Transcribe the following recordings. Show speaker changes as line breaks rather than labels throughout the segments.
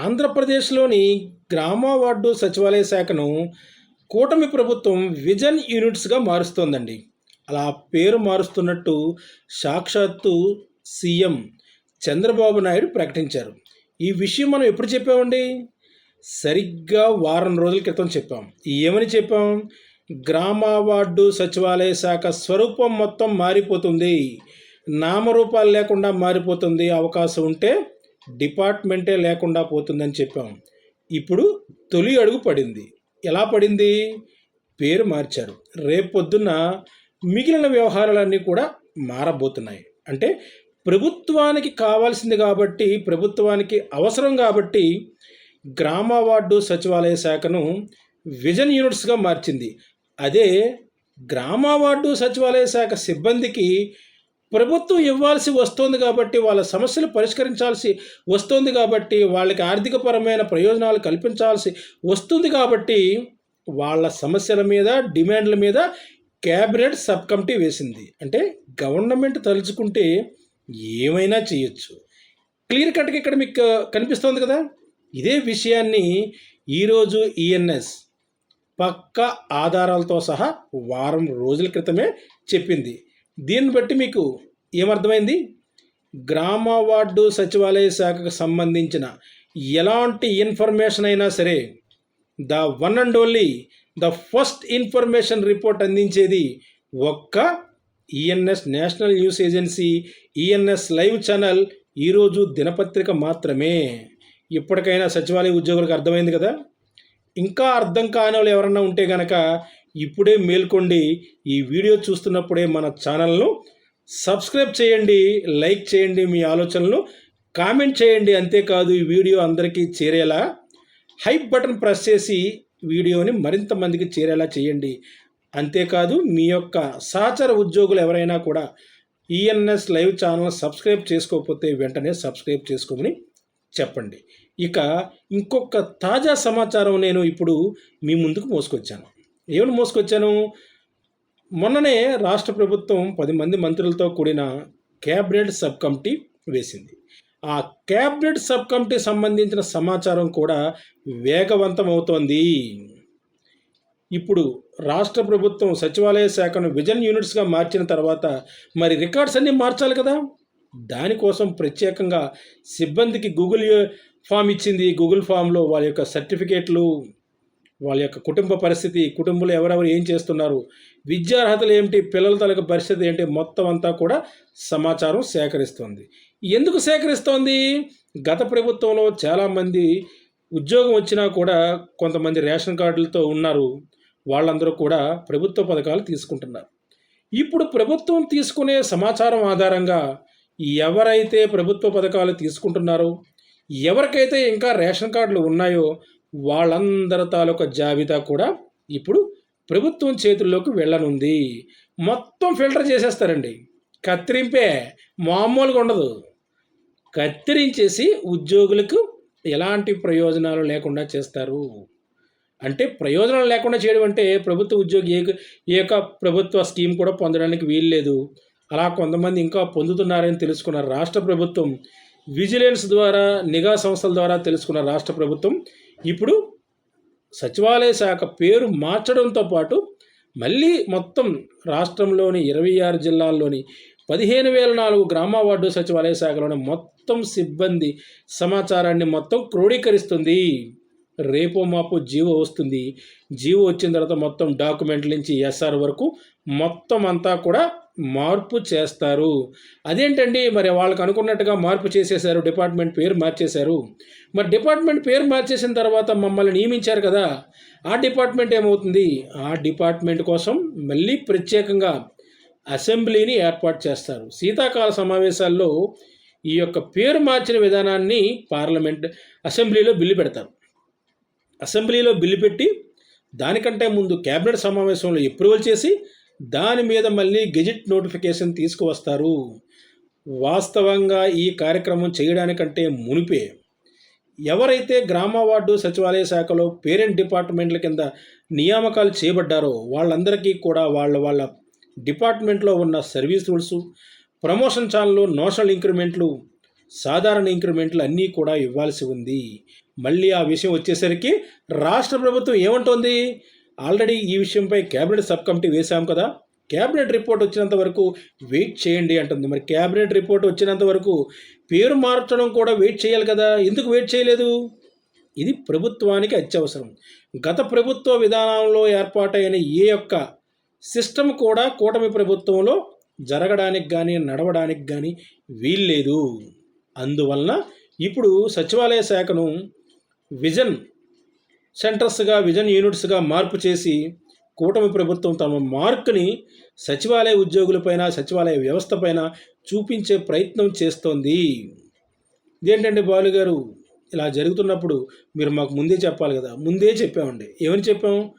ఆంధ్రప్రదేశ్లోని గ్రామ వార్డు సచివాలయ శాఖను కూటమి ప్రభుత్వం విజన్ యూనిట్స్గా మారుస్తోందండి. అలా పేరు మారుస్తున్నట్టు సాక్షాత్తు సీఎం చంద్రబాబు నాయుడు ప్రకటించారు. ఈ విషయం మనం ఎప్పుడు చెప్పామండి? సరిగ్గా వారం రోజుల క్రితం చెప్పాం. ఏమని చెప్పాం? గ్రామ వార్డు సచివాలయ శాఖ స్వరూపం మొత్తం మారిపోతుంది. నామరూపాలు లేకుండా మారిపోతుంది. అవకాశం ఉంటే డిపార్ట్మెంటే లేకుండా పోతుందని చెప్పాం. ఇప్పుడు తొలి అడుగు పడింది. ఎలా పడింది? పేరు మార్చారు. రేపొద్దున మిగిలిన వ్యవహారాలన్నీ కూడా మారబోతున్నాయి. అంటే ప్రభుత్వానికి కావాల్సింది కాబట్టి ప్రభుత్వానికి అవసరం కాబట్టి గ్రామ వార్డు సచివాలయ శాఖను విజన్ యూనిట్స్గా మార్చింది. అదే గ్రామ వార్డు సచివాలయ శాఖ సిబ్బందికి ప్రభుత్వం ఇవ్వాల్సి వస్తుంది కాబట్టి వాళ్ళ సమస్యలు పరిష్కరించాల్సి వస్తుంది కాబట్టి వాళ్ళకి ఆర్థికపరమైన ప్రయోజనాలు కల్పించాల్సి వస్తుంది కాబట్టి వాళ్ళ సమస్యల మీద డిమాండ్ల మీద క్యాబినెట్ సబ్ కమిటీ వేసింది. అంటే గవర్నమెంట్ తలుచుకుంటే ఏమైనా చేయొచ్చు. క్లియర్ కట్గా ఇక్కడ మీకు కనిపిస్తోంది కదా? ఇదే విషయాన్ని ఈరోజు ఈఎన్ఎస్ పక్క ఆధారాలతో సహా వారం రోజుల క్రితమే చెప్పింది. దీన్ని బట్టి మీకు ఏమర్థమైంది? గ్రామ వార్డు సచివాలయ శాఖకు సంబంధించిన ఎలాంటి ఇన్ఫర్మేషన్ అయినా సరే the one and only the first information report అందించేది ఒక్క ENS national news agency ENS live channel ఈరోజు దినపత్రిక మాత్రమే. ఇప్పటికైనా సచివాలయ ఉద్యోగులకు అర్థమైంది కదా? ఇంకా అర్థం కాని వాళ్ళు ఎవరన్నా ఉంటే కనుక ఇప్పుడే మేల్కొండి ఈ వీడియో చూస్తున్నప్పుడే మన ఛానల్ను సబ్స్క్రైబ్ చేయండి లైక్ చేయండి మీ ఆలోచనలు కామెంట్ చేయండి అంతేకాదు ఈ వీడియో అందరికీ చేరేలా. హైప్ బటన్ ప్రెస్ చేసి వీడియోని మరింత మందికి చేరేలా చేయండి. అంతేకాదు మీ యొక్క సహచర ఉద్యోగులు ఎవరైనా కూడా ఈఎన్ఎస్ లైవ్ ఛానల్ సబ్స్క్రైబ్ చేసుకోకపోతే వెంటనే సబ్స్క్రైబ్ చేసుకోమని చెప్పండి. ఇక ఇంకొక తాజా సమాచారం నేను ఇప్పుడు మీ ముందుకు మోసుకొచ్చాను. ఏమని మోసుకొచ్చాను? మొన్ననే రాష్ట్ర ప్రభుత్వం పది మంది మంత్రులతో కూడిన క్యాబినెట్ సబ్ కమిటీ వేసింది. ఆ క్యాబినెట్ సబ్ కమిటీ సంబంధించిన సమాచారం కూడా వేగవంతం అవుతోంది. ఇప్పుడు రాష్ట్ర ప్రభుత్వం సచివాలయ శాఖను విజన్ యూనిట్స్గా మార్చిన తర్వాత మరి రికార్డ్స్ అన్నీ మార్చాలి కదా? దానికోసం ప్రత్యేకంగా సిబ్బందికి గూగుల్ ఫామ్ ఇచ్చింది. గూగుల్ ఫామ్లో వాళ్ళ యొక్క సర్టిఫికేట్లు వాళ్ళ యొక్క కుటుంబ పరిస్థితి కుటుంబంలో ఎవరెవరు ఏం చేస్తున్నారు విద్యార్హతలు ఏమిటి పిల్లల తలక పరిస్థితి ఏంటి మొత్తం అంతా కూడా సమాచారం సేకరిస్తుంది. ఎందుకు సేకరిస్తోంది? గత ప్రభుత్వంలో చాలామంది ఉద్యోగం వచ్చినా కూడా కొంతమంది రేషన్ కార్డులతో ఉన్నారు. వాళ్ళందరూ కూడా ప్రభుత్వ పథకాలు తీసుకుంటున్నారు. ఇప్పుడు ప్రభుత్వం తీసుకునే సమాచారం ఆధారంగా ఎవరైతే ప్రభుత్వ పథకాలు తీసుకుంటున్నారో ఎవరికైతే ఇంకా రేషన్ కార్డులు ఉన్నాయో వాళ్ళందరి తాలూకా జాబితా కూడా ఇప్పుడు ప్రభుత్వం చేతుల్లోకి వెళ్ళనుంది. మొత్తం ఫిల్టర్ చేసేస్తారండి. కత్తిరింపే మామూలుగా ఉండదు. కత్తిరించేసి ఉద్యోగులకు ఎలాంటి ప్రయోజనాలు లేకుండా చేస్తారు. అంటే ప్రయోజనాలు లేకుండా చేయడం అంటే ప్రభుత్వ ఉద్యోగి ఏ యొక్క ప్రభుత్వ స్కీమ్ కూడా పొందడానికి వీల్లేదు. అలా కొంతమంది ఇంకా పొందుతున్నారని తెలుసుకున్న రాష్ట్ర ప్రభుత్వం విజిలెన్స్ ద్వారా నిఘా సంస్థల ద్వారా తెలుసుకున్న రాష్ట్ర ప్రభుత్వం ఇప్పుడు సచివాలయ శాఖ పేరు మార్చడంతో పాటు మళ్ళీ మొత్తం రాష్ట్రంలోని ఇరవై ఆరు జిల్లాల్లోని పదిహేను వేల నాలుగు గ్రామ వార్డు సచివాలయ శాఖలోని మొత్తం సిబ్బంది సమాచారాన్ని మొత్తం క్రోడీకరిస్తుంది. రేపో మాపు జీవో వస్తుంది. జీవో వచ్చిన తర్వాత మొత్తం డాక్యుమెంట్ల నుంచి ఎస్ఆర్ వరకు మొత్తం అంతా కూడా మార్పు చేస్తారు. అదేంటండి? మరి వాళ్ళకి అనుకున్నట్టుగా మార్పు చేసేశారు. డిపార్ట్మెంట్ పేరు మార్చేశారు. మరి డిపార్ట్మెంట్ పేరు మార్చేసిన తర్వాత మమ్మల్ని నియమించారు కదా? ఆ డిపార్ట్మెంట్ ఏమవుతుంది? ఆ డిపార్ట్మెంట్ కోసం మళ్ళీ ప్రత్యేకంగా అసెంబ్లీని ఏర్పాటు చేస్తారు. శీతాకాల సమావేశాల్లో ఈ యొక్క పేరు మార్చిన విధానాన్ని పార్లమెంట్ అసెంబ్లీలో బిల్లు పెడతారు. అసెంబ్లీలో బిల్లు పెట్టి దానికంటే ముందు కేబినెట్ సమావేశంలో అప్రూవల్ చేసి దాని మీద మళ్ళీ గెజిట్ నోటిఫికేషన్ తీసుకువస్తారు. వాస్తవంగా ఈ కార్యక్రమం చేయడానికంటే మునిపే ఎవరైతే గ్రామ వార్డు సచివాలయ శాఖలో పేరెంట్ డిపార్ట్మెంట్ల కింద నియామకాలు చేయబడ్డారో వాళ్ళందరికీ కూడా వాళ్ళ వాళ్ళ డిపార్ట్మెంట్లో ఉన్న సర్వీస్ రూల్స్ ప్రమోషన్ ఛానళ్ళు నోషనల్ ఇంక్రిమెంట్లు సాధారణ ఇంక్రిమెంట్లు అన్నీ కూడా ఇవ్వాల్సి ఉంది. మళ్ళీ ఆ విషయం వచ్చేసరికి రాష్ట్ర ప్రభుత్వం ఏమంటోంది? ఆల్రెడీ ఈ విషయంపై కేబినెట్ సబ్ కమిటీ వేశాం కదా. కేబినెట్ రిపోర్ట్ వచ్చినంత వరకు వెయిట్ చేయండి అంటుంది. మరి కేబినెట్ రిపోర్ట్ వచ్చినంత వరకు పేరు మార్చడం కూడా వెయిట్ చేయాలి కదా. ఎందుకు వెయిట్ చేయలేదు? ఇది ప్రభుత్వానికి అత్యవసరం. గత ప్రభుత్వ విధానంలో ఏర్పాటైన ఏ యొక్క సిస్టమ్ కూడా కూటమి ప్రభుత్వంలో జరగడానికి కానీ నడవడానికి కానీ వీల్లేదు. అందువలన ఇప్పుడు సచివాలయ శాఖను విజన్ సెంటర్స్గా విజన్ యూనిట్స్గా మార్పు చేసి కూటమి ప్రభుత్వం తమ మార్కుని సచివాలయ ఉద్యోగులపైన సచివాలయ వ్యవస్థపైన చూపించే ప్రయత్నం చేస్తోంది. ఇదేంటండి బాలు గారు? ఇలా జరుగుతున్నప్పుడు మీరు మాకు ముందే చెప్పాలి కదా? ముందే చెప్పామండి. ఏమని చెప్పాం?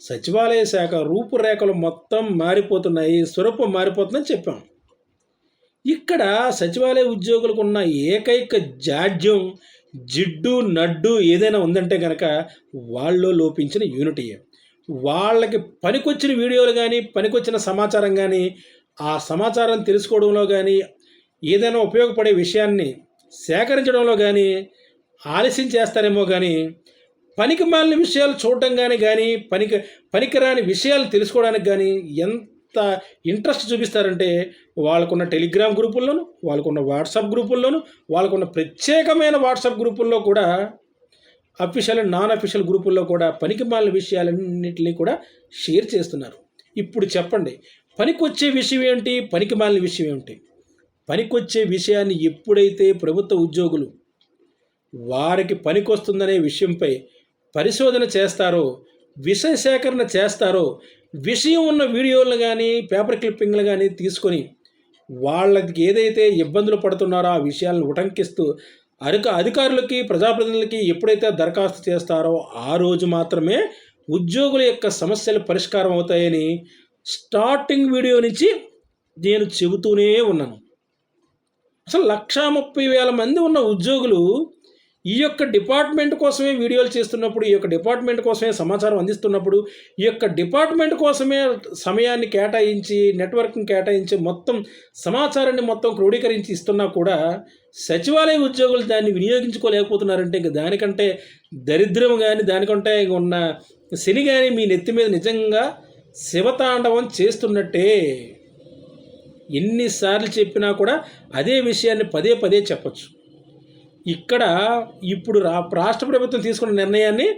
సచివాలయ శాఖ రూపురేఖలు మొత్తం మారిపోతున్నాయి స్వరూపం మారిపోతుందని చెప్పాం. ఇక్కడ సచివాలయ ఉద్యోగులకు ఉన్న ఏకైక జాడ్యం జిడ్డు నడ్డు ఏదైనా ఉందంటే కనుక వాళ్ళలో లోపించిన యూనిటీ వాళ్ళకి పనికొచ్చిన వీడియోలు కానీ పనికొచ్చిన సమాచారం కానీ ఆ సమాచారం తెలుసుకోవడంలో కానీ ఏదైనా ఉపయోగపడే విషయాన్ని సేకరించడంలో కానీ ఆలస్యం చేస్తారేమో కానీ పనికి మాలిన విషయాలు చూడటం కానీ కానీ పనికి పనికిరాని విషయాలు తెలుసుకోవడానికి కానీ ఎంత ఇంట్రెస్ట్ చూపిస్తారంటే వాళ్ళకున్న టెలిగ్రామ్ గ్రూపుల్లోనూ వాళ్ళకున్న వాట్సాప్ గ్రూపుల్లోనూ వాళ్ళకున్న ప్రత్యేకమైన వాట్సాప్ గ్రూపుల్లో కూడా అఫీషియల్ నాన్ అఫీషియల్ గ్రూపుల్లో కూడా పనికి మాలిన విషయాలన్నింటినీ కూడా షేర్ చేస్తున్నారు. ఇప్పుడు చెప్పండి పనికొచ్చే విషయం ఏంటి? పనికి మాలిన విషయం ఏంటి పనికొచ్చే విషయాన్ని ఎప్పుడైతే ప్రభుత్వ ఉద్యోగులు వారికి పనికొస్తుందనే విషయంపై పరిశోధన చేస్తారో విషయ సేకరణ చేస్తారో విషయం ఉన్న వీడియోలు కానీ పేపర్ క్లిప్పింగ్లు కానీ తీసుకొని వాళ్ళకి ఏదైతే ఇబ్బందులు పడుతున్నారో ఆ విషయాలను ఉటంకిస్తూ అరిక అధికారులకి ప్రజాప్రతినిధులకి ఎప్పుడైతే దరఖాస్తు చేస్తారో ఆ రోజు మాత్రమే ఉద్యోగుల యొక్క సమస్యలు పరిష్కారం అవుతాయని స్టార్టింగ్ వీడియో నుంచి నేను చెబుతూనే ఉన్నాను. అసలు లక్షా ముప్పై వేల మంది ఉన్న ఉద్యోగులు ఈ యొక్క డిపార్ట్మెంట్ కోసమే వీడియోలు చేస్తున్నప్పుడు ఈ యొక్క డిపార్ట్మెంట్ కోసమే సమాచారం అందిస్తున్నప్పుడు ఈ యొక్క డిపార్ట్మెంట్ కోసమే సమయాన్ని కేటాయించి నెట్వర్క్ని కేటాయించి మొత్తం సమాచారాన్ని మొత్తం క్రోడీకరించి ఇస్తున్నా కూడా సచివాలయ ఉద్యోగులు దాన్ని వినియోగించుకోలేకపోతున్నారంటే ఇంక దానికంటే దరిద్రం కానీ దానికంటే ఉన్న శని కానీ మీ నెత్తి మీద నిజంగా శివతాండవం చేస్తున్నట్టే. ఎన్నిసార్లు చెప్పినా కూడా అదే విషయాన్ని పదే పదే చెప్పచ్చు. ఇక్కడ ఇప్పుడు రా రాష్ట్ర ప్రభుత్వం తీసుకున్న నిర్ణయాన్ని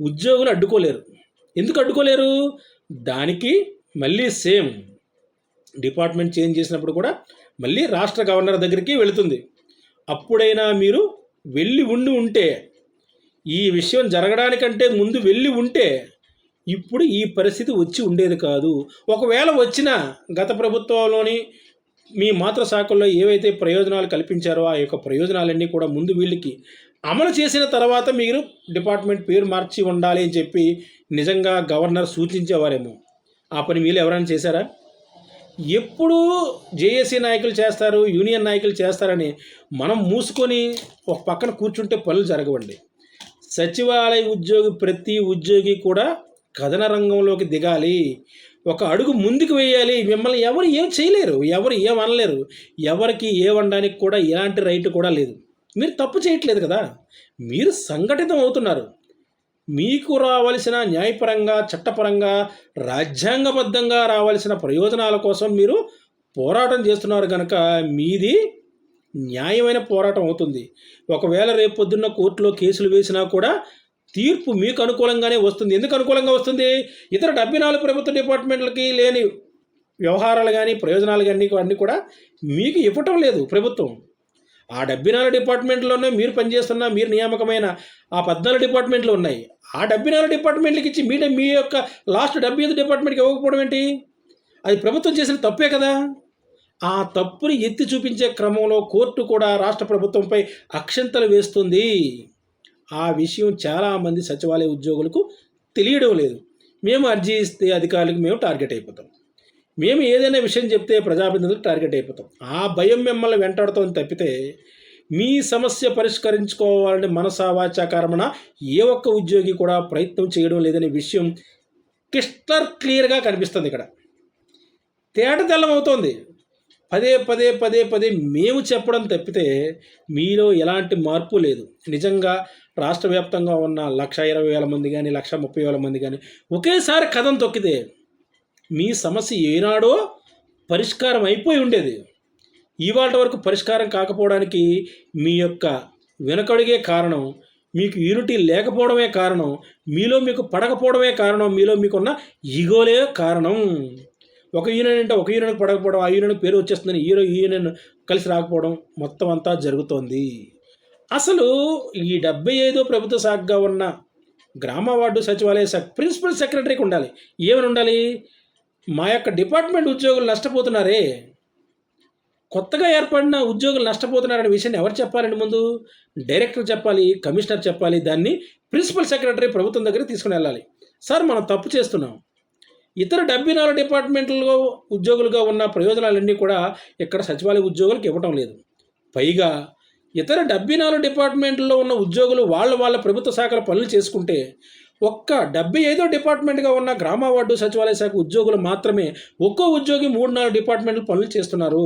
ఉద్యోగులు అడ్డుకోలేరు. ఎందుకు అడ్డుకోలేరు? దానికి మళ్ళీ సేమ్ డిపార్ట్మెంట్ చేంజ్ చేసినప్పుడు కూడా మళ్ళీ రాష్ట్ర గవర్నర్ దగ్గరికి వెళుతుంది. అప్పుడైనా మీరు వెళ్ళి ఉండి ఉంటే ఈ విషయం జరగడానికంటే ముందు వెళ్ళి ఉంటే ఇప్పుడు ఈ పరిస్థితి వచ్చి ఉండేది కాదు. ఒకవేళ వచ్చిన గత ప్రభుత్వంలోని మీ మాతృశాఖల్లో ఏవైతే ప్రయోజనాలు కల్పించారో ఆ యొక్క ప్రయోజనాలన్నీ కూడా ముందు వీళ్ళకి అమలు చేసిన తర్వాత మీరు డిపార్ట్మెంట్ పేరు మార్చి ఉండాలి అని చెప్పి నిజంగా గవర్నర్ సూచించేవారేమో. ఆ పని వీళ్ళు ఎవరైనా చేశారా? ఎప్పుడు జేఏసీ నాయకులు చేస్తారు యూనియన్ నాయకులు చేస్తారని మనం మూసుకొని ఒక పక్కన కూర్చుంటే పనులు జరగవండి. సచివాలయ ఉద్యోగి ప్రతి ఉద్యోగి కూడా కథన రంగంలోకి దిగాలి. ఒక అడుగు ముందుకు వేయాలి. మిమ్మల్ని ఎవరు ఏం చేయలేరు. ఎవరు ఏం అనలేరు. ఎవరికి ఏమనడానికి కూడా ఎలాంటి రైట్ కూడా లేదు. మీరు తప్పు చేయట్లేదు కదా. మీరు సంఘటితం అవుతున్నారు. మీకు రావలసిన న్యాయపరంగా చట్టపరంగా రాజ్యాంగబద్ధంగా రావాల్సిన ప్రయోజనాల కోసం మీరు పోరాటం చేస్తున్నారు కనుక మీది న్యాయమైన పోరాటం అవుతుంది. ఒకవేళ రేపు పొద్దున్న కోర్టులో కేసులు వేసినా కూడా తీర్పు మీకు అనుకూలంగానే వస్తుంది. ఎందుకు అనుకూలంగా వస్తుంది? ఇతర డెబ్బై నాలుగు ప్రభుత్వ డిపార్ట్మెంట్లకి లేని వ్యవహారాలు కానీ ప్రయోజనాలు కానీ అన్నీ కూడా మీకు ఇవ్వటం లేదు ప్రభుత్వం. ఆ డెబ్బై నాలుగు డిపార్ట్మెంట్లోనే మీరు పనిచేస్తున్న మీరు నియామకమైన ఆ పద్నాలుగు డిపార్ట్మెంట్లు ఉన్నాయి. ఆ డెబ్బై నాలుగు డిపార్ట్మెంట్లకి ఇచ్చి మీ మీ యొక్క లాస్ట్ డెబ్బై ఐదు డిపార్ట్మెంట్కి ఇవ్వకపోవడం ఏంటి? అది ప్రభుత్వం చేసిన తప్పే కదా. ఆ తప్పుని ఎత్తి చూపించే క్రమంలో కోర్టు కూడా రాష్ట్ర ప్రభుత్వంపై అక్షంతలు వేస్తుంది. ఆ విషయం చాలామంది సచివాలయ ఉద్యోగులకు తెలియడం లేదు. మేము అర్జీ ఇస్తే అధికారులకు మేము టార్గెట్ అయిపోతాం. మేము ఏదైనా విషయం చెప్తే ప్రజాప్రతినిధులకు టార్గెట్ అయిపోతాం. ఆ భయం మిమ్మల్ని వెంటాడుతోంది తప్పితే మీ సమస్య పరిష్కరించుకోవాలని మనసావాచాకారమణ ఏ ఒక్క ఉద్యోగి కూడా ప్రయత్నం చేయడం లేదనే విషయం క్రిస్టల్ క్లియర్గా కనిపిస్తుంది ఇక్కడ. తేటతెల్లం అవుతోంది. పదే పదే పదే పదే మేము చెప్పడం తప్పితే మీలో ఎలాంటి మార్పు లేదు. నిజంగా రాష్ట్ర వ్యాప్తంగా ఉన్న లక్ష ఇరవై వేల మంది కానీ లక్ష ముప్పై వేల మంది కానీ ఒకేసారి కథం తొక్కితే మీ సమస్య ఏనాడో పరిష్కారం అయిపోయి ఉండేది. ఇవాళ వరకు పరిష్కారం కాకపోవడానికి మీ యొక్క వెనకడిగే కారణం మీకు యూనిటీ లేకపోవడమే కారణం మీలో మీకు పడకపోవడమే కారణం మీలో మీకున్న ఈగోలే కారణం. ఒక యూనియన్ అంటే ఒక యూనియన్ పడకపోవడం ఆ యూనియన్ పేరు వచ్చేస్తుందని ఈరో యూనియన్ కలిసి రాకపోవడం మొత్తం అంతా జరుగుతోంది. అసలు ఈ డెబ్బై ఐదో ప్రభుత్వ శాఖగా ఉన్న గ్రామ వార్డు సచివాలయ ప్రిన్సిపల్ సెక్రటరీకి ఉండాలి. ఏమని ఉండాలి? మా యొక్క డిపార్ట్మెంట్ ఉద్యోగులు నష్టపోతున్నారే. కొత్తగా ఏర్పడిన ఉద్యోగులు నష్టపోతున్నారనే విషయాన్ని ఎవరు చెప్పాలండి ముందు? డైరెక్టర్ చెప్పాలి కమిషనర్ చెప్పాలి దాన్ని ప్రిన్సిపల్ సెక్రటరీ ప్రభుత్వం దగ్గర తీసుకుని వెళ్ళాలి. సార్ మనం తప్పు చేస్తున్నాం. ఇతర డెబ్బై నాలుగు డిపార్ట్మెంట్లో ఉద్యోగులుగా ఉన్న ప్రయోజనాలన్నీ కూడా ఇక్కడ సచివాలయ ఉద్యోగులకు ఇవ్వటం లేదు. పైగా ఇతర డెబ్బై నాలుగు డిపార్ట్మెంట్లో ఉన్న ఉద్యోగులు వాళ్ళ వాళ్ళ ప్రభుత్వ శాఖల పనులు చేసుకుంటే ఒక్క డెబ్బై ఐదో డిపార్ట్మెంట్గా ఉన్న గ్రామ వార్డు సచివాలయ శాఖ ఉద్యోగులు మాత్రమే ఒక్కో ఉద్యోగి మూడు నాలుగు డిపార్ట్మెంట్లు పనులు చేస్తున్నారు.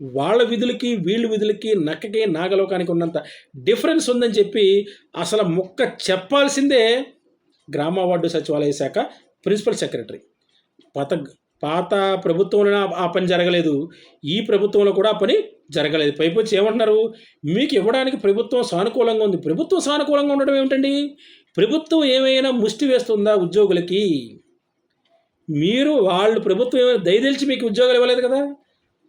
వాళ్ళ విధులకి వీళ్ళ విధులకి నక్కకి నాగలోకానికి ఉన్నంత డిఫరెన్స్ ఉందని చెప్పి అసలు మొక్క చెప్పాల్సిందే గ్రామ వార్డు సచివాలయ శాఖ ప్రిన్సిపల్ సెక్రటరీ. పత పాత ప్రభుత్వంలో ఆ పని జరగలేదు. ఈ ప్రభుత్వంలో కూడా ఆ పని జరగలేదు. పైపొచ్చి ఏమంటున్నారు? మీకు ఇవ్వడానికి ప్రభుత్వం సానుకూలంగా ఉంది. ప్రభుత్వం సానుకూలంగా ఉండడం ఏమిటండి? ప్రభుత్వం ఏమైనా ముష్టి వేస్తుందా ఉద్యోగులకి? మీరు వాళ్ళు ప్రభుత్వం ఏమైనా దయదలిచి మీకు ఉద్యోగాలు ఇవ్వలేదు కదా?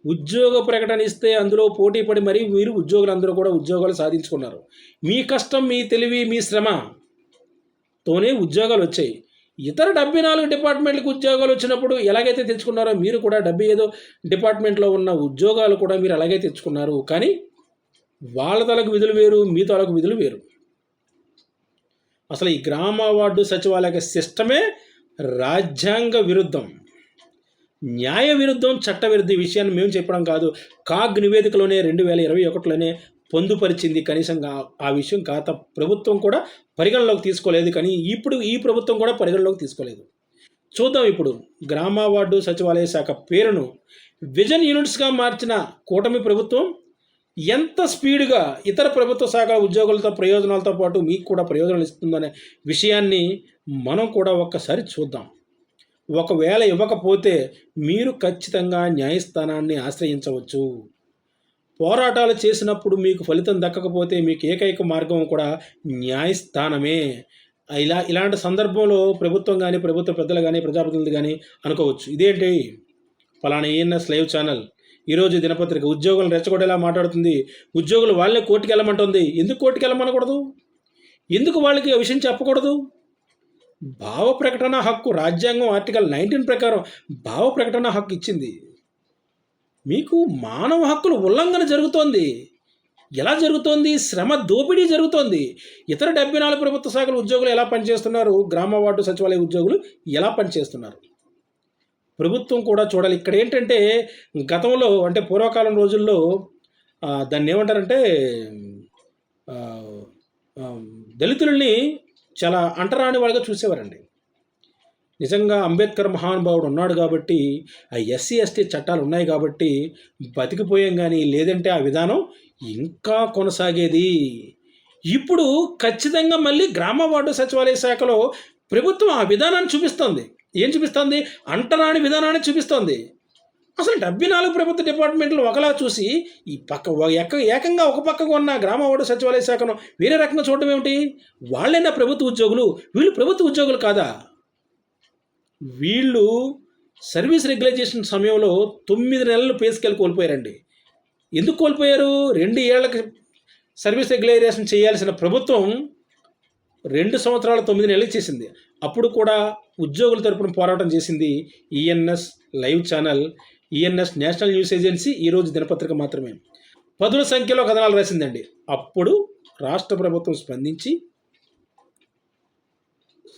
ఉద్యోగ ప్రకటన ఇస్తే అందులో పోటీ పడి మరీ మీరు ఉద్యోగులందరూ కూడా ఉద్యోగాలు సాధించుకున్నారు. మీ కష్టం మీ తెలివి మీ శ్రమతోనే ఉద్యోగాలు వచ్చాయి. ఇతర డెబ్బై నాలుగు డిపార్ట్మెంట్లకు ఉద్యోగాలు వచ్చినప్పుడు ఎలాగైతే తెచ్చుకున్నారో మీరు కూడా డెబ్బై ఐదో డిపార్ట్మెంట్లో ఉన్న ఉద్యోగాలు కూడా మీరు అలాగే తెచ్చుకున్నారు. కానీ వాళ్ళ తలకు విధులు వేరు మీ తలకు విధులు వేరు. అసలు ఈ గ్రామ వార్డు సచివాలయ సిస్టమే రాజ్యాంగ విరుద్ధం. న్యాయ విరుద్ధం చట్ట విరుద్ధ విషయాన్ని మేము చెప్పడం కాదు. కాగ్ నివేదికలోనే రెండు వేల ఇరవై ఒకటిలోనే పొందుపరిచింది కనీసం ఆ- విషయం గత ప్రభుత్వం కూడా పరిగణలోకి తీసుకోలేదు కానీ ఇప్పుడు ఈ ప్రభుత్వం కూడా పరిగణలోకి తీసుకోలేదు. చూద్దాం ఇప్పుడు గ్రామ వార్డు సచివాలయ శాఖ పేరును విజన్ యూనిట్స్గా మార్చిన కూటమి ప్రభుత్వం ఎంత స్పీడ్గా ఇతర ప్రభుత్వ శాఖ ఉద్యోగులతో ప్రయోజనాలతో పాటు మీకు కూడా ప్రయోజనాలు ఇస్తుందనే విషయాన్ని మనం కూడా ఒక్కసారి చూద్దాం. ఒకవేళ ఇవ్వకపోతే మీరు ఖచ్చితంగా న్యాయస్థానాన్ని ఆశ్రయించవచ్చు. పోరాటాలు చేసినప్పుడు మీకు ఫలితం దక్కకపోతే మీకు ఏకైక మార్గం కూడా న్యాయస్థానమే. ఇలా ఇలాంటి సందర్భంలో ప్రభుత్వం కానీ ప్రభుత్వ పెద్దలు కానీ ప్రజాప్రతినిధులు కానీ అనుకోవచ్చు. ఇదేంటి? ఫలానా ఏఎన్ఎస్ లైవ్ ఛానల్. ఈరోజు దినపత్రిక ఉద్యోగులను రెచ్చగొట్టేలా మాట్లాడుతుంది. ఉద్యోగులు వాళ్ళే కోర్టుకి వెళ్ళమంటుంది ఎందుకు కోర్టుకి వెళ్ళమనకూడదు ఎందుకు వాళ్ళకి ఆ విషయం చెప్పకూడదు? భావ ప్రకటన హక్కు రాజ్యాంగం ఆర్టికల్ నైన్టీన్ ప్రకారం భావ ప్రకటన హక్కు ఇచ్చింది. మీకు మానవ హక్కుల ఉల్లంఘన జరుగుతోంది. ఎలా జరుగుతోంది? శ్రమ దోపిడీ జరుగుతోంది. ఇతర డెబ్బై నాలుగు ప్రభుత్వ శాఖల ఉద్యోగులు ఎలా పనిచేస్తున్నారు? గ్రామ వార్డు సచివాలయ ఉద్యోగులు ఎలా పనిచేస్తున్నారు? ప్రభుత్వం కూడా చూడాలి. ఇక్కడ ఏంటంటే గతంలో అంటే పూర్వకాలం రోజుల్లో దాన్ని ఏమంటారంటే దళితుల్ని చాలా అంటరాని వాళ్ళగా చూసేవారండి. నిజంగా అంబేద్కర్ మహానుభావుడు ఉన్నాడు కాబట్టి ఆ ఎస్సీ ఎస్టీ చట్టాలు ఉన్నాయి కాబట్టి బతికిపోయాం కానీ లేదంటే ఆ విధానం ఇంకా కొనసాగేది. ఇప్పుడు ఖచ్చితంగా మళ్ళీ గ్రామ వార్డు సచివాలయ శాఖలో ప్రభుత్వం ఆ విధానాన్ని చూపిస్తుంది. ఏం చూపిస్తుంది? అంటరాని విధానాన్ని చూపిస్తుంది. అసలు డెబ్బై నాలుగు ప్రభుత్వ డిపార్ట్మెంట్లు ఒకలా చూసి ఈ పక్క ఒక ఎక్క ఏకంగా ఒక పక్కకు ఉన్న గ్రామ వార్డు సచివాలయ శాఖను వేరే రకంగా చూడడం ఏమిటి? వాళ్ళైనా ప్రభుత్వ ఉద్యోగులు వీళ్ళు ప్రభుత్వ ఉద్యోగులు కాదా? వీళ్ళు సర్వీస్ రెగ్యులైజేషన్ సమయంలో తొమ్మిది నెలలు పేసుకెళ్ళి కోల్పోయారండి. ఎందుకు కోల్పోయారు? రెండు ఏళ్ళకి సర్వీస్ రెగ్యులైజేషన్ చేయాల్సిన ప్రభుత్వం రెండు సంవత్సరాల తొమ్మిది నెలలు చేసింది అప్పుడు కూడా ఉద్యోగుల తరపున పోరాటం చేసింది ENS live channel ENS national news agency ఈరోజు దినపత్రిక మాత్రమే. పదుల సంఖ్యలో కథనాలు రాసిందండి. అప్పుడు రాష్ట్ర ప్రభుత్వం స్పందించి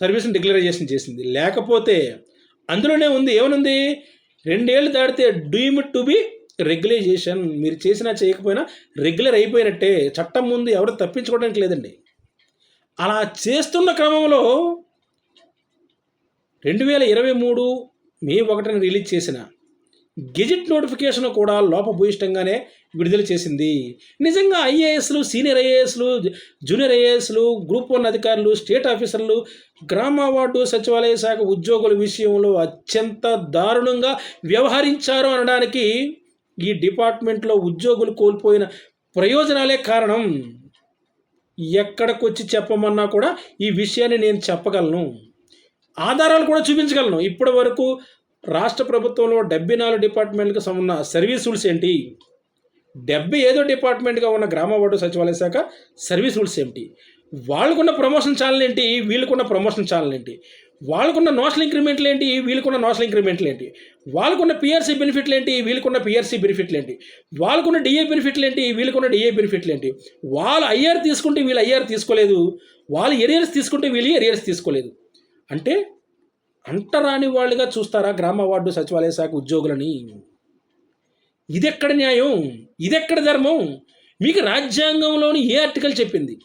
సర్వీస్ని డిక్లరేషన్ చేసింది. లేకపోతే అందులోనే ఉంది ఏమనుంది? రెండేళ్ళు దాటితే డీమ్ టు బి రెగ్యులైజేషన్. మీరు చేసినా చేయకపోయినా రెగ్యులర్ అయిపోయినట్టే. చట్టం ముందు ఎవరు తప్పించుకోవడానికి లేదండి. అలా చేస్తున్న క్రమంలో రెండు వేల ఇరవై మూడు మే ఒకటిని రిలీజ్ చేసిన గెజిట్ నోటిఫికేషన్ కూడా లోపభూయిష్టంగానే విడుదల చేసింది. నిజంగా ఐఏఎస్లు సీనియర్ ఐఏఎస్లు జూనియర్ ఐఏఎస్లు గ్రూప్ వన్ అధికారులు స్టేట్ ఆఫీసర్లు గ్రామ వార్డు సచివాలయ శాఖ ఉద్యోగుల విషయంలో అత్యంత దారుణంగా వ్యవహరించారు అనడానికి ఈ డిపార్ట్మెంట్లో ఉద్యోగులు కోల్పోయిన ప్రయోజనాలే కారణం. ఎక్కడికొచ్చి చెప్పమన్నా కూడా ఈ విషయాన్ని నేను చెప్పగలను. ఆధారాలు కూడా చూపించగలను. ఇప్పటి వరకు రాష్ట్ర ప్రభుత్వంలో డెబ్బై నాలుగు డిపార్ట్మెంట్లకు ఉన్న సర్వీస్ రూల్స్ ఏంటి? డెబ్బై ఏదో డిపార్ట్మెంట్గా ఉన్న గ్రామ వార్డు సచివాలయ శాఖ సర్వీస్ రూల్స్ ఏంటి వాళ్ళకున్న ప్రమోషన్ ఛానల్ ఏంటి? వీళ్ళకున్న ప్రమోషన్ ఛానల్ ఏంటి? వాళ్ళకున్న నోషల్ ఇంక్రిమెంట్లు ఏంటి? వీళ్ళకున్న నోషల్ ఇంక్రిమెంట్లు ఏంటి? వాళ్ళకున్న పిఆర్సీ బెనిఫిట్లు ఏంటి? వీళ్ళకున్న పిఆర్సీ బెనిఫిట్లు ఏంటి? వాళ్ళకున్న డిఏ బెనిఫిట్లు ఏంటి? వీళ్ళకున్న డిఏ బెనిఫిట్లు ఏంటి? వాళ్ళు ఐఆర్ తీసుకుంటే వీళ్ళు ఐఆర్ తీసుకోలేదు. వాళ్ళు ఎరియర్స్ తీసుకుంటే వీళ్ళు ఎరియర్స్ తీసుకోలేదు. అంటే అంటరాని వాళ్ళుగా చూస్తారా గ్రామ వార్డు సచివాలయ శాఖ ఉద్యోగులని? ఇదెక్కడ న్యాయం? ఇదెక్కడ ధర్మం? మీకు రాజ్యాంగంలోని ఏ ఆర్టికల్ చెప్పింది?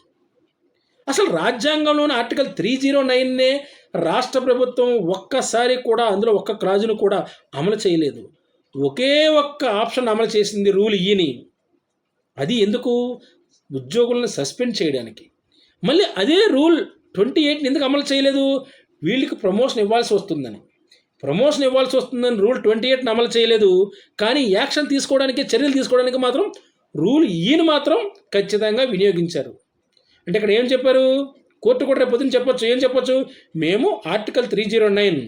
అసలు రాజ్యాంగంలోని ఆర్టికల్ త్రీ జీరో నైన్నే రాష్ట్ర ప్రభుత్వం ఒక్కసారి కూడా అందులో ఒక్క క్లాజును కూడా అమలు చేయలేదు. ఒకే ఒక్క ఆప్షన్ అమలు చేసింది రూల్ ఈని. అది ఎందుకు? ఉద్యోగులను సస్పెండ్ చేయడానికి. మళ్ళీ అదే రూల్ ట్వంటీ ఎయిట్ని ఎందుకు అమలు చేయలేదు? వీళ్ళకి ప్రమోషన్ ఇవ్వాల్సి వస్తుందని. ప్రమోషన్ ఇవ్వాల్సి వస్తుందని రూల్ ట్వంటీ ఎయిట్ని అమలు చేయలేదు. కానీ యాక్షన్ తీసుకోవడానికి చర్యలు తీసుకోవడానికి మాత్రం రూల్ ఈయన మాత్రం ఖచ్చితంగా వినియోగించారు. అంటే ఇక్కడ ఏం చెప్పారు? కోర్టు కూడా రేపు చెప్పొచ్చు. ఏం చెప్పొచ్చు? మేము article three zero nine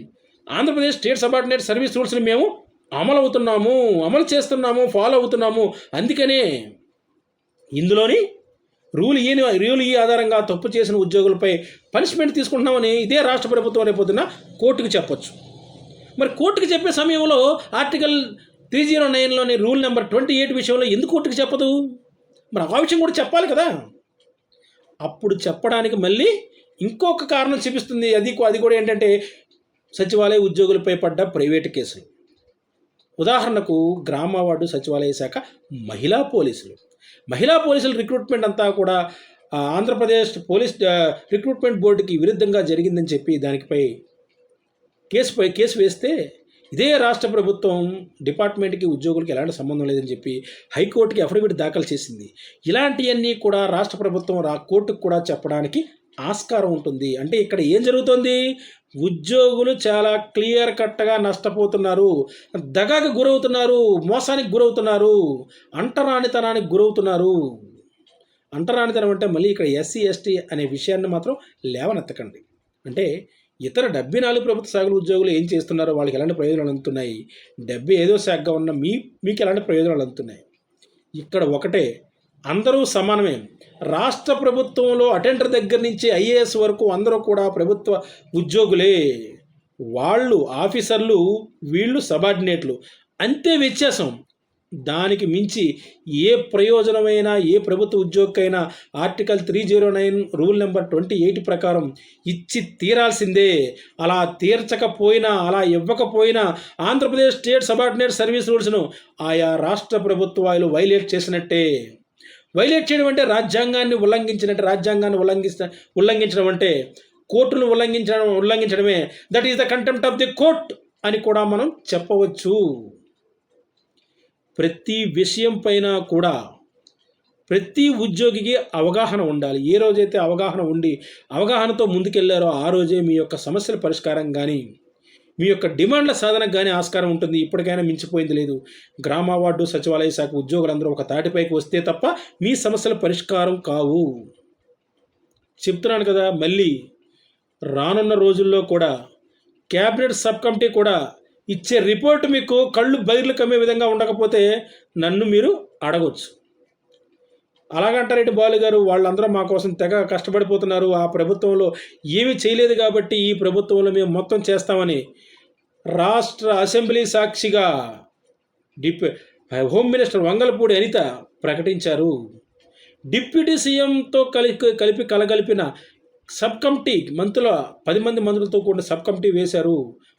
Andhra Pradesh state subordinate service రూల్స్ని మేము అమలు అవుతున్నాము అమలు చేస్తున్నాము ఫాలో అవుతున్నాము. అందుకనే ఇందులోని రూల్ ఈ రూల్ ఈ ఆధారంగా తప్పు చేసిన ఉద్యోగులపై పనిష్మెంట్ తీసుకుంటున్నామని ఇదే రాష్ట్ర ప్రభుత్వం రేపు పొద్దున్న కోర్టుకు చెప్పొచ్చు. మరి కోర్టుకు చెప్పే సమయంలో ఆర్టికల్ త్రీ జీరో నైన్లోని రూల్ నెంబర్ ట్వంటీ ఎయిట్ విషయంలో ఎందుకు కోర్టుకు చెప్పదు? మరి ఆ విషయం కూడా చెప్పాలి కదా. అప్పుడు చెప్పడానికి మళ్ళీ ఇంకొక కారణం చూపిస్తుంది. అది అది కూడా ఏంటంటే సచివాలయ ఉద్యోగులపై పడ్డ ప్రైవేటు కేసులు. ఉదాహరణకు గ్రామ వార్డు సచివాలయ శాఖ మహిళా పోలీసులు. మహిళా పోలీసుల రిక్రూట్మెంట్ అంతా కూడా ఆంధ్రప్రదేశ్ పోలీస్ రిక్రూట్మెంట్ బోర్డుకి విరుద్ధంగా జరిగిందని చెప్పి దానిపై కేసుపై కేసు వేస్తే ఇదే రాష్ట్ర ప్రభుత్వం డిపార్ట్మెంట్కి ఉద్యోగులకి ఎలాంటి సంబంధం లేదని చెప్పి హైకోర్టుకి అఫిడవిట్ దాఖలు చేసింది. ఇలాంటివన్నీ కూడా రాష్ట్ర ప్రభుత్వం రా కోర్టుకు కూడా చెప్పడానికి ఆస్కారం ఉంటుంది. అంటే ఇక్కడ ఏం జరుగుతుంది? ఉద్యోగులు చాలా క్లియర్ కట్గా నష్టపోతున్నారు. దగాకి గురవుతున్నారు. మోసానికి గురవుతున్నారు. అంటరానితనానికి గురవుతున్నారు. అంటరానితనం అంటే మళ్ళీ ఇక్కడ ఎస్సీ ఎస్టీ అనే విషయాన్ని మాత్రం లేవనెత్తకండి. అంటే ఇతర డెబ్బై నాలుగు ప్రభుత్వ శాఖల ఉద్యోగులు ఏం చేస్తున్నారో వాళ్ళకి ఎలాంటి ప్రయోజనాలు అందుతున్నాయి? డెబ్బై ఐదో శాఖగా ఉన్న మీ మీకు ఎలాంటి ప్రయోజనాలు అందుతున్నాయి? ఇక్కడ ఒకటే అందరూ సమానమే. రాష్ట్ర ప్రభుత్వంలో అటెండర్ దగ్గర నుంచి ఐఏఎస్ వరకు అందరూ కూడా ప్రభుత్వ ఉద్యోగులే. వాళ్ళు ఆఫీసర్లు వీళ్ళు సబార్డినేట్లు. అంతే వ్యత్యాసం. దానికి మించి ఏ ప్రయోజనమైనా ఏ ప్రభుత్వ ఉద్యోగికైనా article three zero nine rule number twenty eight ప్రకారం ఇచ్చి తీరాల్సిందే. అలా తీర్చకపోయినా అలా ఇవ్వకపోయినా ఆంధ్రప్రదేశ్ స్టేట్ సబార్డినేట్ సర్వీస్ రూల్స్ను ఆయా రాష్ట్ర ప్రభుత్వాలు వైలేట్ చేసినట్టే. వైలేట్ చేయడం అంటే రాజ్యాంగాన్ని ఉల్లంఘించినట్టు రాజ్యాంగాన్ని ఉల్లంఘించ ఉల్లంఘించడం అంటే కోర్టును ఉల్లంఘించడం ఉల్లంఘించడమే. That is the contempt of the court అని కూడా మనం చెప్పవచ్చు. ప్రతి విషయం పైన కూడా ప్రతి ఉద్యోగికి అవగాహన ఉండాలి. ఏ రోజైతే అవగాహన ఉండి అవగాహనతో ముందుకెళ్ళారో ఆ రోజే మీ యొక్క సమస్యల పరిష్కారం కానీ మీ యొక్క డిమాండ్ల సాధనకు కానీ ఆస్కారం ఉంటుంది. ఇప్పటికైనా మించిపోయింది లేదు. గ్రామ వార్డు సచివాలయ శాఖ ఉద్యోగులందరూ ఒక తాటిపైకి వస్తే తప్ప మీ సమస్యల పరిష్కారం కావు. చెప్తున్నాను కదా మళ్ళీ రానున్న రోజుల్లో కూడా క్యాబినెట్ సబ్ కమిటీ కూడా ఇచ్చే రిపోర్ట్ మీకు కళ్ళు బయర్లు కమ్మే విధంగా ఉండకపోతే నన్ను మీరు అడగొచ్చు. అలాగంటారెడ్డి బాలు గారు? వాళ్ళందరూ మా కోసం తెగ కష్టపడిపోతున్నారు. ఆ ప్రభుత్వంలో ఏమీ చేయలేదు కాబట్టి ఈ ప్రభుత్వంలో మేము మొత్తం చేస్తామని రాష్ట్ర అసెంబ్లీ సాక్షిగా డిప్ హోమ్ మినిస్టర్ వంగలపూడి అనిత ప్రకటించారు. డిప్యూటీ సీఎంతో కలిపి కలిపి కలగలిపిన సబ్ కమిటీ మంత్రుల పది మంది మంత్రులతో కూడిన సబ్ కమిటీ వేశారు.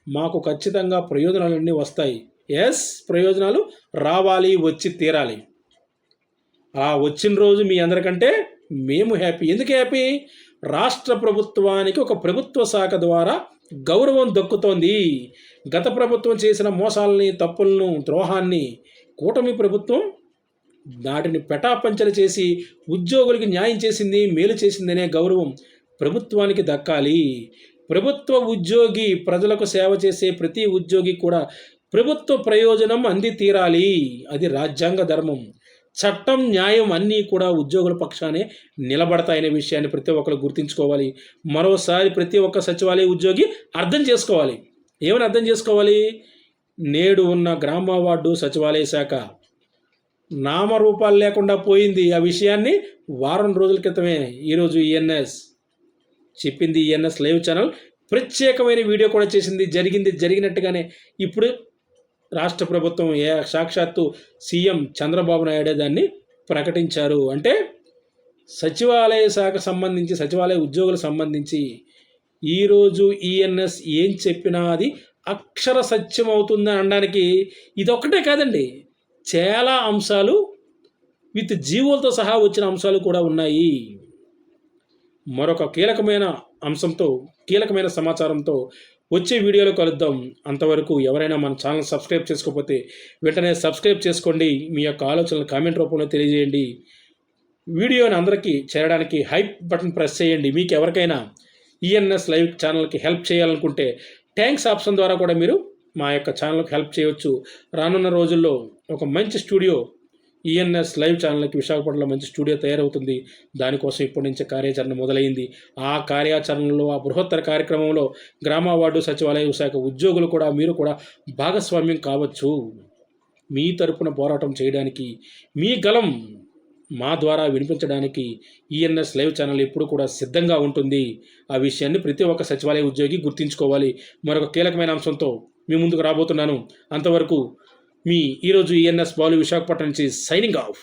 మాకు ఖచ్చితంగా ప్రయోజనాలన్నీ వస్తాయి. ఎస్ ప్రయోజనాలు రావాలి వచ్చి తీరాలి. ఆ వచ్చిన రోజు మీ అందరికంటే మేము హ్యాపీ. ఎందుకు హ్యాపీ? రాష్ట్ర ప్రభుత్వానికి ఒక ప్రభుత్వ శాఖ ద్వారా గౌరవం దక్కుతోంది. గత ప్రభుత్వం చేసిన మోసాలని తప్పులను ద్రోహాన్ని కూటమి ప్రభుత్వం నాటిని పెటాపంచలు చేసి ఉద్యోగులకి న్యాయం చేసింది మేలు చేసిందనే గౌరవం ప్రభుత్వానికి దక్కాలి. ప్రభుత్వ ఉద్యోగి ప్రజలకు సేవ చేసే ప్రతి ఉద్యోగి కూడా ప్రభుత్వ ప్రయోజనం అంది తీరాలి. అది రాజ్యాంగ ధర్మం. చట్టం న్యాయం అన్నీ కూడా ఉద్యోగుల పక్షానే నిలబడతాయనే విషయాన్ని ప్రతి ఒక్కరు గుర్తుంచుకోవాలి. మరోసారి ప్రతి ఒక్క సచివాలయ ఉద్యోగి అర్థం చేసుకోవాలి. ఏమని అర్థం చేసుకోవాలి? నేడు ఉన్న గ్రామ వార్డు సచివాలయ శాఖ. నామరూపాలు లేకుండా పోయింది. ఆ విషయాన్ని వారం రోజుల క్రితమే ఈరోజు ఈఎన్ఎస్ చెప్పింది ఈఎన్ఎస్ లైవ్ ఛానల్. ప్రత్యేకమైన వీడియో కూడా చేసింది. జరిగింది జరిగినట్టుగానే ఇప్పుడు రాష్ట్ర ప్రభుత్వం ఏ సాక్షాత్తు సీఎం చంద్రబాబు నాయుడే దాన్ని ప్రకటించారు. అంటే సచివాలయ శాఖ సంబంధించి సచివాలయ ఉద్యోగులకు సంబంధించి ఈరోజు ఈఎన్ఎస్ ఏం చెప్పినా అది అక్షర సత్యం అవుతుందని అనడానికి ఇదొక్కటే కాదండి. చాలా అంశాలు విత్ జీవులతో సహా వచ్చిన అంశాలు కూడా ఉన్నాయి. మరొక కీలకమైన అంశంతో కీలకమైన సమాచారంతో వచ్చే వీడియోలో కలుద్దాం. అంతవరకు ఎవరైనా మన ఛానల్ సబ్స్క్రైబ్ చేసుకోకపోతే వెంటనే సబ్స్క్రైబ్ చేసుకోండి. మీ యొక్క ఆలోచనలు కామెంట్ రూపంలో తెలియజేయండి. వీడియోని అందరికీ చేరడానికి హైప్ బటన్ ప్రెస్ చేయండి. మీకు ఎవరికైనా ఈఎన్ఎస్ లైవ్ ఛానల్కి హెల్ప్ చేయాలనుకుంటే ట్యాంక్స్ ఆప్షన్ ద్వారా కూడా మీరు మా యొక్క ఛానల్కి హెల్ప్ చేయవచ్చు రానున్న రోజుల్లో ఒక మంచి స్టూడియో ఈఎన్ఎస్ లైవ్ ఛానల్కి విశాఖపట్నంలో మంచి స్టూడియో తయారవుతుంది. దానికోసం ఇప్పటి నుంచే కార్యాచరణ మొదలైంది. ఆ కార్యాచరణలో ఆ బృహత్తర కార్యక్రమంలో గ్రామ వార్డు సచివాలయ శాఖ ఉద్యోగులు కూడా మీరు కూడా భాగస్వామ్యం కావచ్చు. మీ తరపున పోరాటం చేయడానికి మీ గలం మా ద్వారా వినిపించడానికి ఈఎన్ఎస్ లైవ్ ఛానల్ ఎప్పుడు కూడా సిద్ధంగా ఉంటుంది. ఆ విషయాన్ని ప్రతి ఒక్క సచివాలయ ఉద్యోగి గుర్తుంచుకోవాలి. మరొక కీలకమైన అంశంతో మీ ముందుకు రాబోతున్నాను. అంతవరకు మీ ఈరోజు ఈఎన్ఎస్ బాలు విశాఖపట్నం నుంచి సైనింగ్ ఆఫ్